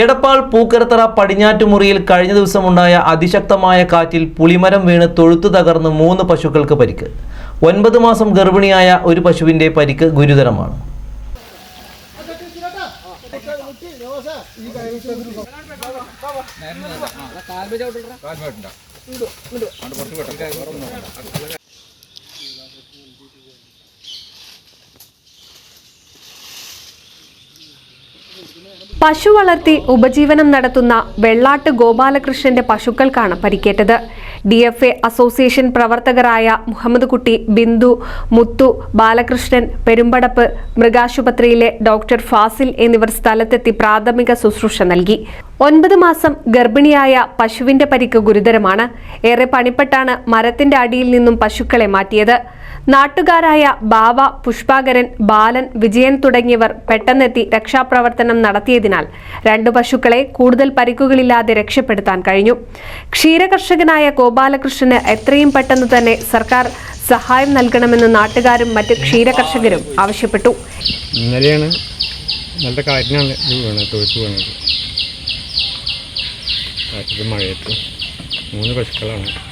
എടപ്പാൾ പൂക്കരത്തറ പടിഞ്ഞാറ്റുമുറിയിൽ കഴിഞ്ഞ ദിവസമുണ്ടായ അതിശക്തമായ കാറ്റിൽ പുളിമരം വീണ് തൊഴുത്തു തകർന്ന് മൂന്ന് പശുക്കൾക്ക് പരിക്ക്. ഒൻപത് മാസം ഗർഭിണിയായ ഒരു പശുവിന്റെ പരിക്ക് ഗുരുതരമാണ്. പശു വളർത്തി ഉപജീവനം നടത്തുന്ന വെള്ളാട്ട് ഗോപാലകൃഷ്ണന്റെ പശുക്കൾക്കാണ് പരിക്കേറ്റത്. ഡി എഫ് എ അസോസിയേഷൻ പ്രവർത്തകരായ മുഹമ്മദ് കുട്ടി ബിന്ദു മുത്തു ബാലകൃഷ്ണൻ പെരുമ്പടപ്പ് മൃഗാശുപത്രിയിലെ ഡോക്ടർ ഫാസിൽ എന്നിവർ സ്ഥലത്തെത്തി പ്രാഥമിക ശുശ്രൂഷ നൽകി. ഒൻപത് മാസം ഗർഭിണിയായ പശുവിന്റെ പരിക്ക് ഗുരുതരമാണ്. ഏറെ പണിപ്പെട്ടാണ് മരത്തിന്റെ അടിയിൽ നിന്നും പശുക്കളെ മാറ്റിയത്. നാട്ടുകാരായ ബാവ പുഷ്പാകരൻ ബാലൻ വിജയൻ തുടങ്ങിയവർ പെട്ടെന്നെത്തി രക്ഷാപ്രവർത്തനം നടത്തിയതിനാൽ രണ്ടു പശുക്കളെ കൂടുതൽ പരിക്കുകളില്ലാതെ രക്ഷപ്പെടുത്താൻ കഴിഞ്ഞു. ക്ഷീരകർഷകനായ ഗോപാലകൃഷ്ണന് എത്രയും പെട്ടെന്ന് തന്നെ സർക്കാർ സഹായം നൽകണമെന്ന് നാട്ടുകാരും മറ്റ് ക്ഷീരകർഷകരും ആവശ്യപ്പെട്ടു. നല്ല മഴയത്ത് മൂന്ന് പശുക്കളാണ്.